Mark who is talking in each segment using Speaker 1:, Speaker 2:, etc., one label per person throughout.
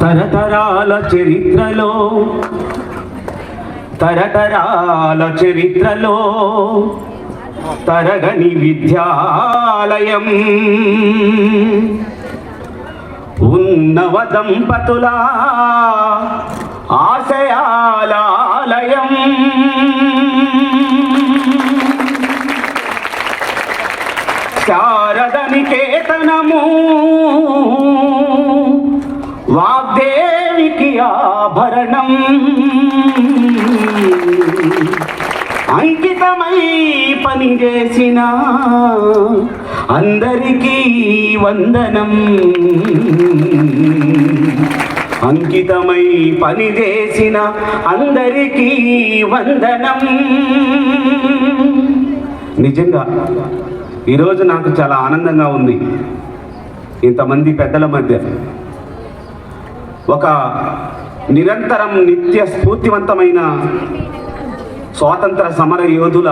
Speaker 1: తరతరాల చరిత్రలో తరతరాల చరిత్రలో తరగని విద్యాలయం. ఉన్నవ దంపతుల ఆశయాలయం శారద నికేతనము వాగ్దేవికి ఆభరణం. అంకితమై పనిచేసిన అందరికీ వందనం. అంకితమై పనిచేసిన అందరికీ వందనం. నిజంగా ఈరోజు నాకు చాలా ఆనందంగా ఉంది. ఇంతమంది పెద్దల మధ్య ఒక నిరంతరం నిత్య స్ఫూర్తివంతమైన స్వాతంత్ర సమర యోధుల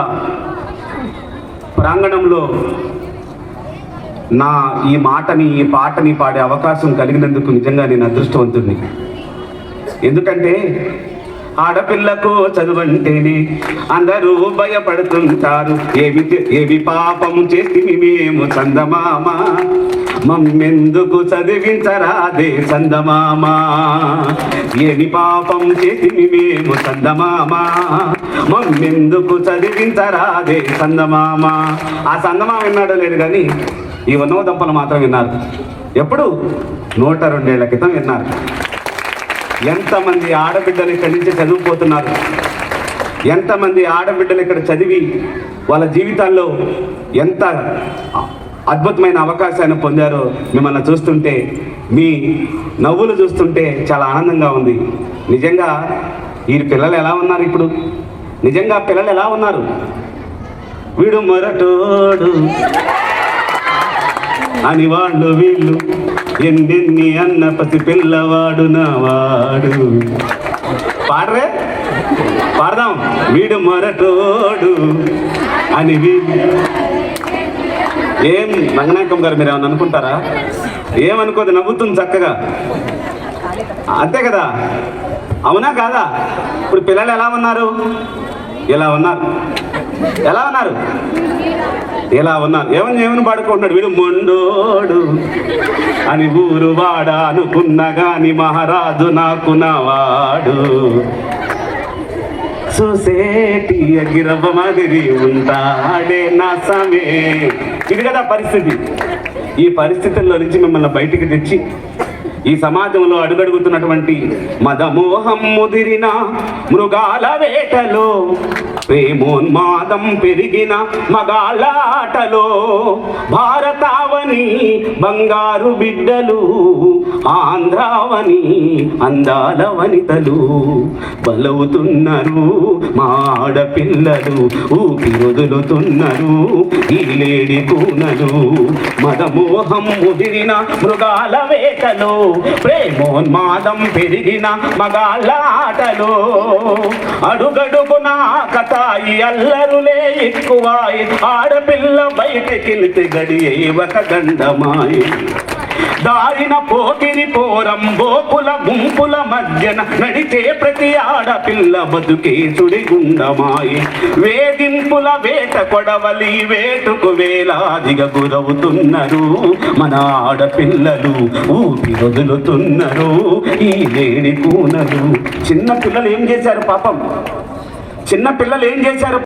Speaker 1: ప్రాంగణంలో నా ఈ మాటని ఈ పాటని పాడే అవకాశం కలిగినందుకు నిజంగా నేను అదృష్టవంతుడిని ఎందుకంటే ఆడపిల్లకు చదువంటేనే అందరూ భయపడుతుంటారు. ఏమి ఏమి పాపము చేసి మేము చందమామ. మమ్మెందుకు చదివించరాదే చందమామ? ఏమి పాపం చేసి మేము చందమామ? మమ్మెందుకు చదివించరాదే చందమామ? ఆ చందమామ విన్నాడో లేదు కానీ ఈ ఉన్నవ దంపలు మాత్రం విన్నారు. ఎప్పుడు? నూట రెండేళ్ళ క్రితం విన్నారు. ఎంతమంది ఆడబిడ్డలు ఇక్కడి నుంచి చదువుపోతున్నారు ఎంతమంది ఆడబిడ్డలు ఇక్కడ చదివి వాళ్ళ జీవితాల్లో ఎంత అద్భుతమైన అవకాశాన్ని పొందారో మిమ్మల్ని చూస్తుంటే మీ నవ్వులు చూస్తుంటే చాలా ఆనందంగా ఉంది. నిజంగా ఈ పిల్లలు ఎలా ఉన్నారు ఇప్పుడు? నిజంగా పిల్లలు ఎలా ఉన్నారు? వీడు మొరటోడు. అని వాళ్ళు వీళ్ళు ఎన్నెన్ని అన్న పసి పిల్లవాడు నావాడు. పాడరే? పాడదాం. వీడు మొరటోడు. అని వీళ్ళు ఏం రంగనాయకం గారు మీరు ఏమన్నా అనుకుంటారా? ఏమనుకోదు నవ్వుతుంది చక్కగా. అంతే కదా? అవునా కాదా? ఇప్పుడు పిల్లలు ఎలా ఉన్నారు? ఇలా ఉన్నారు? ఎలా ఉన్నారు? ఇలా ఉన్నారు? ఏమని ఏమని పాడుకుంటున్నాడు? వీడు మొండోడు. అని ఊరు వాడ అనుకున్నా గాని మహారాజు నాకు నావాడు. చూసేటి అగిరవ మాదిరి ఉంటాడే నా సమే ఇది కదా పరిస్థితి. ఈ పరిస్థితుల్లో నుంచి మిమ్మల్ని బయటికి తెచ్చి ఈ సమాజంలో అడుగడుగుతున్నటువంటి మదమోహం ముదిరిన మృగాల వేటలో ప్రేమోన్మాదం పెరిగిన మగాళాటలో భారతావని బంగారు బిడ్డలు ఆంధ్రావని అందాల వనితలు బలవుతున్నారు మా ఆడపిల్లలు ఊపిరొదులుతున్నారు ఈ లేడి కూనలు. మదమోహం ముదిరిన మృగాల వేటలో ప్రేమోన్మాదం పెరిగిన మగాళ్ళ ఆటలో అడుగడుగునా కథాయి అల్లరులే ఎక్కువాయి. ఆడపిల్ల బయటకెళ్తే గడియ ఒక గండమాయి. దారిన పోకిరి పోరం గోపుల గుంపుల మధ్యన నడిచే ప్రతి ఆడపిల్ల బతుకే సుడిగుండమాయి వేధింపుల వేట కొడవలి వేటుకు వేలాదిగా గురవుతున్నారు. మన ఆడపిల్లలు ఊపి వదులుతున్నారు. ఈ లేని కూనలు. చిన్న పిల్లలు ఏం చేశారు పాపం? చిన్న పిల్లలు ఏం చేశారు?